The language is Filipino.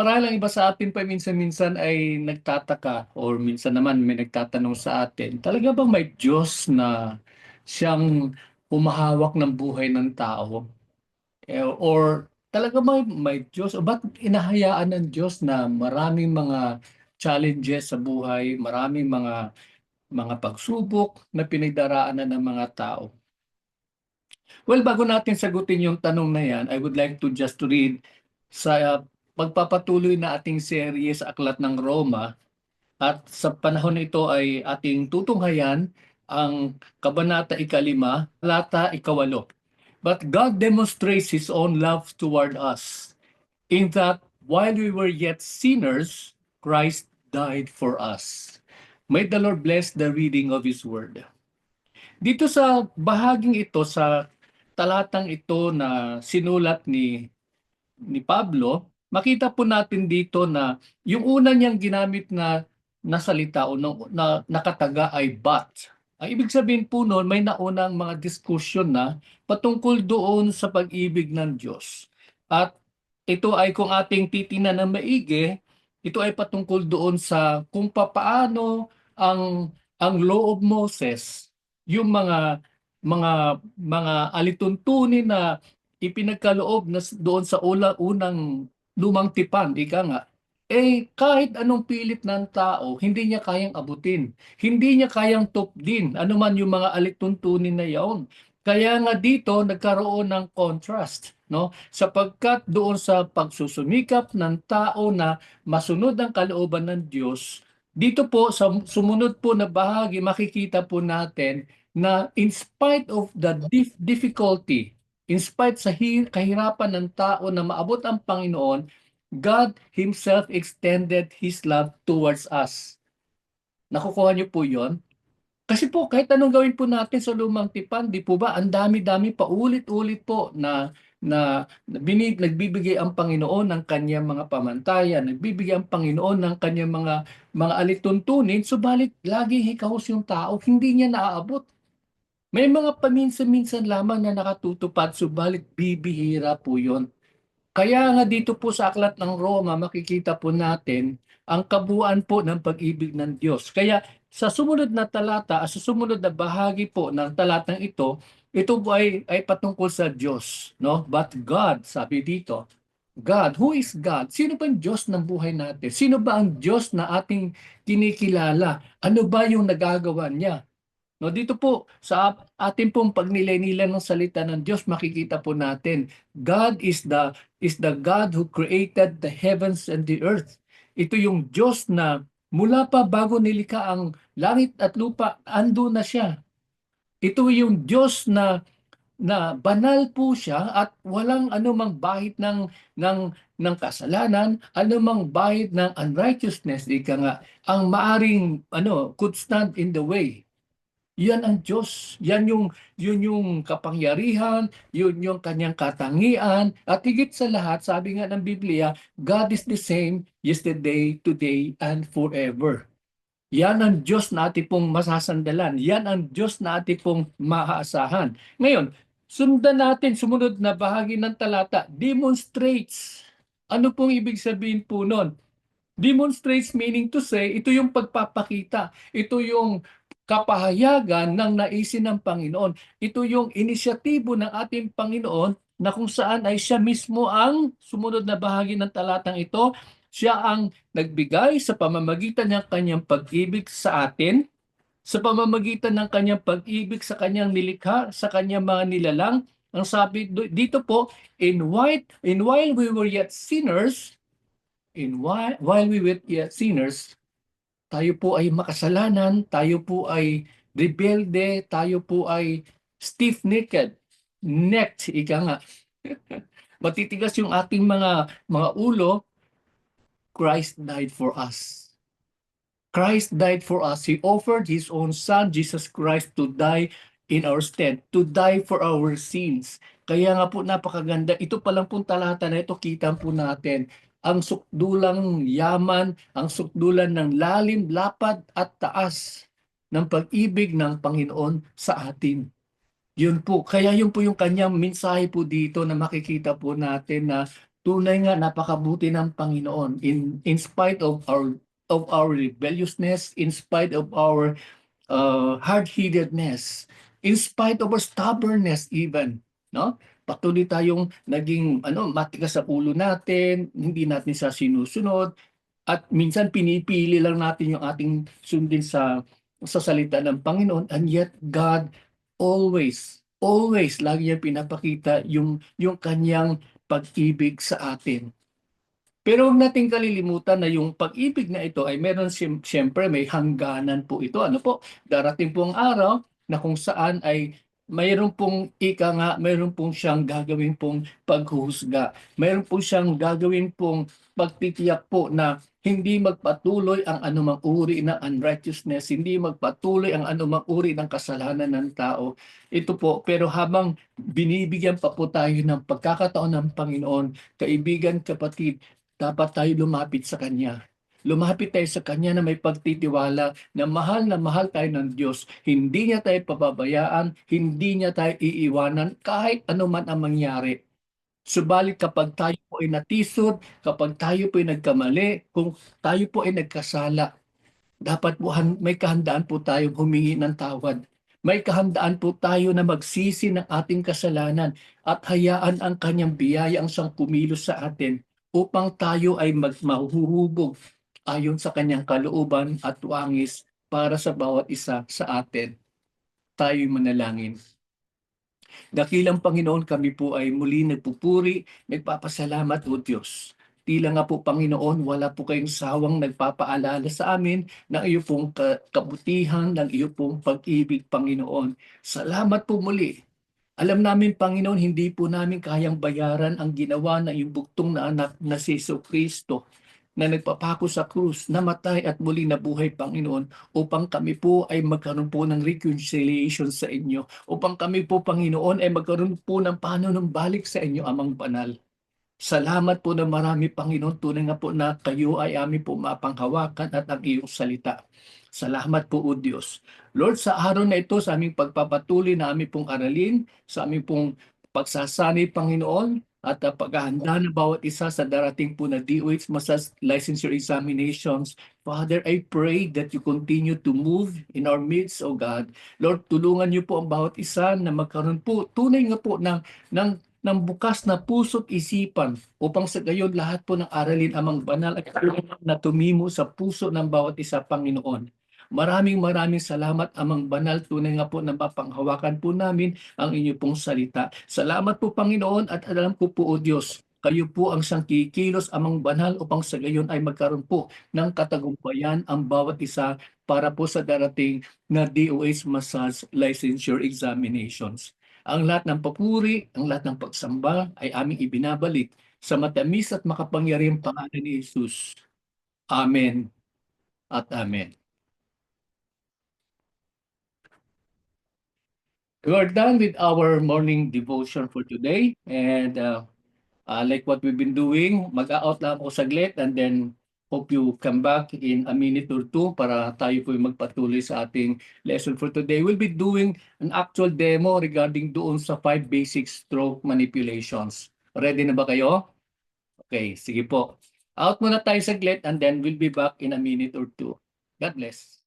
Marahil ang iba sa atin pa minsan-minsan ay nagtataka or minsan naman may nagtatanong sa atin, talaga bang may Diyos na siyang humahawak ng buhay ng tao? Eh, or talaga may, may Diyos? O ba't inahayaan ng Diyos na maraming mga challenges sa buhay, maraming mga mga pagsubok na pinagdaraanan ng mga tao? Well, bago natin sagutin yung tanong na yan, I would like to just read sa pagpapatuloy na ating serye sa Aklat ng Roma at sa panahon na ito ay ating tutunghayan ang Kabanata Ikalima, Lata Ikawalo. But God demonstrates His own love toward us in that while we were yet sinners, Christ died for us. May the Lord bless the reading of His Word. Dito sa bahaging ito, sa talatang ito na sinulat ni ni Pablo, makita po natin dito na yung una niyang ginamit na na salita o na, na nakataga ay but. Ang ibig sabihin po noon, may naunang mga diskusyon na patungkol doon sa pag-ibig ng Diyos. At ito ay kung ating titingnan ng maigi, ito ay patungkol doon sa kung papaano ang ang law of Moses, yung mga mga mga alituntunin na ipinagkaloob na doon sa unang lumang tipan, ika nga, eh kahit anong pilit ng tao, hindi niya kayang abutin. Hindi niya kayang tupdin, ano man yung mga alituntunin na yaon. Kaya nga dito nagkaroon ng contrast, no? Sapagkat doon sa pagsusumikap ng tao na masunod ang kalooban ng Diyos, dito po sa sumunod po na bahagi makikita po natin na in spite of the dif- difficulty in spite sa hi- kahirapan ng tao na maabot ang Panginoon, God Himself extended His love towards us. Nakukuha niyo po yon? Kasi po, kahit anong gawin po natin sa lumang tipan, di po ba, ang dami-dami pa ulit-ulit po na na bini, nagbibigay ang Panginoon ng kanyang mga pamantayan, nagbibigay ang Panginoon ng kanyang mga mga alituntunin, subalit lagi hikahos yung tao, hindi niya naaabot. May mga paminsan-minsan lamang na nakatutupad, subalit bibihira po yon. Kaya nga dito po sa Aklat ng Roma, makikita po natin ang kabuuan po ng pag-ibig ng Diyos. Kaya sa sumunod na talata, sa sumunod na bahagi po ng talatang ito, ito po ay, ay patungkol sa Diyos. No? But God, sabi dito, God, who is God? Sino ba ang Diyos ng buhay natin? Sino ba ang Diyos na ating kinikilala? Ano ba yung nagagawa niya? No, dito po sa ating pong pagnilay-nilay ng salita ng Diyos, makikita po natin, God is the is the God who created the heavens and the earth. Ito yung Diyos na mula pa bago nilikha ang langit at lupa, ando na siya. Ito yung Diyos na na banal po siya at walang anumang bahid ng ng ng kasalanan, anumang bahid ng unrighteousness, ika nga, ang maaring ano, could stand in the way. Yan ang Diyos. Yan yung yun yung kapangyarihan, yun yung kanyang katangian, at higit sa lahat, sabi nga ng Biblia, God is the same yesterday, today, and forever. Yan ang Diyos na ating pong masasandalan. Yan ang Diyos na ating pong maaasahan. Ngayon, sundan natin sumunod na bahagi ng talata, demonstrates. Ano pong ibig sabihin po nun? Demonstrates meaning to say, ito yung pagpapakita. Ito yung kapahayagan ng naisin ng Panginoon. Ito yung inisyatibo ng ating Panginoon na kung saan ay siya mismo ang sumunod na bahagi ng talatang ito, siya ang nagbigay sa pamamagitan ng kanyang pag-ibig sa atin, sa pamamagitan ng kanyang pag-ibig sa kanyang nilikha, sa kanyang mga nilalang. Ang sabi dito po, in white, in while we were yet sinners, in while, while we were yet sinners, tayo po ay makasalanan, tayo po ay rebelde, tayo po ay stiff-necked, necked, ika nga. Matitigas yung ating mga mga ulo, Christ died for us. Christ died for us. He offered His own Son, Jesus Christ, to die in our stead, to die for our sins. Kaya nga po napakaganda. Ito pa lang pong talata na ito, kita po natin ang sukdulang yaman, ang sukdulan ng lalim, lapad at taas ng pag-ibig ng Panginoon sa atin. Yun po. Kaya yun po yung kanyang mensahe po dito na makikita po natin na tunay nga napakabuti ng Panginoon in in spite of our of our rebelliousness, in spite of our uh, hard-headedness, in spite of our stubbornness even, no? Patuloy tayong naging ano, matigas sa ulo natin, hindi natin sa sinusunod, at minsan pinipili lang natin yung ating sundin sa sa salita ng Panginoon and yet God always always lagi niya pinapakita yung yung kanyang pag-ibig sa atin. Pero huwag nating kalilimutan na yung pag-ibig na ito ay meron siyem- siyempre may hangganan po ito. Ano po? Darating po ang araw na kung saan ay mayroon pong ika nga, mayroon pong siyang gagawin pong paghuhusga. Mayroon po siyang gagawin pong pagtitiyak po na hindi magpatuloy ang anumang uri ng unrighteousness, hindi magpatuloy ang anumang uri ng kasalanan ng tao. Ito po, pero habang binibigyan pa po tayo ng pagkakataon ng Panginoon, kaibigan, kapatid, dapat tayo lumapit sa Kanya. Lumapit tayo sa Kanya na may pagtitiwala na mahal na mahal tayo ng Diyos. Hindi niya tayo pababayaan, hindi niya tayo iiwanan kahit ano man ang mangyari. Subalit kapag tayo po ay natisod, kapag tayo po ay nagkamali, kung tayo po ay nagkasala, dapat po may kahandaan po tayong humingi ng tawad. May kahandaan po tayo na magsisi ng ating kasalanan at hayaan ang kanyang biyaya ang siyang kumilos sa atin upang tayo ay mag mahuhubog ayon sa kanyang kalooban at wangis para sa bawat isa sa atin. Tayo'y manalangin. Dakilang Panginoon, kami po ay muli nagpupuri, nagpapasalamat o Diyos. Tila nga po Panginoon, wala po kayong sawang nagpapaalala sa amin ng iyo pong ka- kabutihan, ng iyo pong pag-ibig, Panginoon. Salamat po muli. Alam namin, Panginoon, hindi po namin kayang bayaran ang ginawa ng iyong buktong na anak na si Kristo na nagpapako sa krus, namatay at muli nabuhay, Panginoon, upang kami po ay magkaroon po ng reconciliation sa inyo, upang kami po, Panginoon, ay magkaroon po ng panunumbalik sa inyo, Amang Banal. Salamat po na marami, Panginoon, tunay nga po na kayo ay aming po mapanghawakan at ang iyong salita. Salamat po, O Diyos. Lord, sa araw na ito, sa aming pagpapatuloy na aming pong aralin, sa aming pong pagsasanay, Panginoon, at uh, paghahanda ng bawat isa sa darating po na DOH Massage Licensure Examinations. Father, I pray that you continue to move in our midst, O God. Lord, tulungan niyo po ang bawat isa na magkaroon po, tunay nga po ng, ng ng bukas na puso't isipan upang sa gayon lahat po ng aralin amang banal at na tumimo sa puso ng bawat isa, Panginoon. Maraming maraming salamat amang banal. Tunay nga po na mapanghawakan po namin ang inyo pong salita. Salamat po Panginoon at alam ko po o Diyos, kayo po ang siyang kikilos amang banal upang sa gayon ay magkaroon po ng katagumpayan ang bawat isa para po sa darating na DOH Massage Licensure Examinations. Ang lahat ng papuri, ang lahat ng pagsamba ay aming ibinabalik sa matamis at makapangyarihang pangalan ni Jesus. Amen at Amen. We are done with our morning devotion for today and uh, uh, like what we've been doing, mag-out lang ako saglit and then hope you come back in a minute or two para tayo po magpatuloy sa ating lesson for today. We'll be doing an actual demo regarding doon sa five basic stroke manipulations. Ready na ba kayo? Okay, sige po. Out muna tayo saglit and then we'll be back in a minute or two. God bless.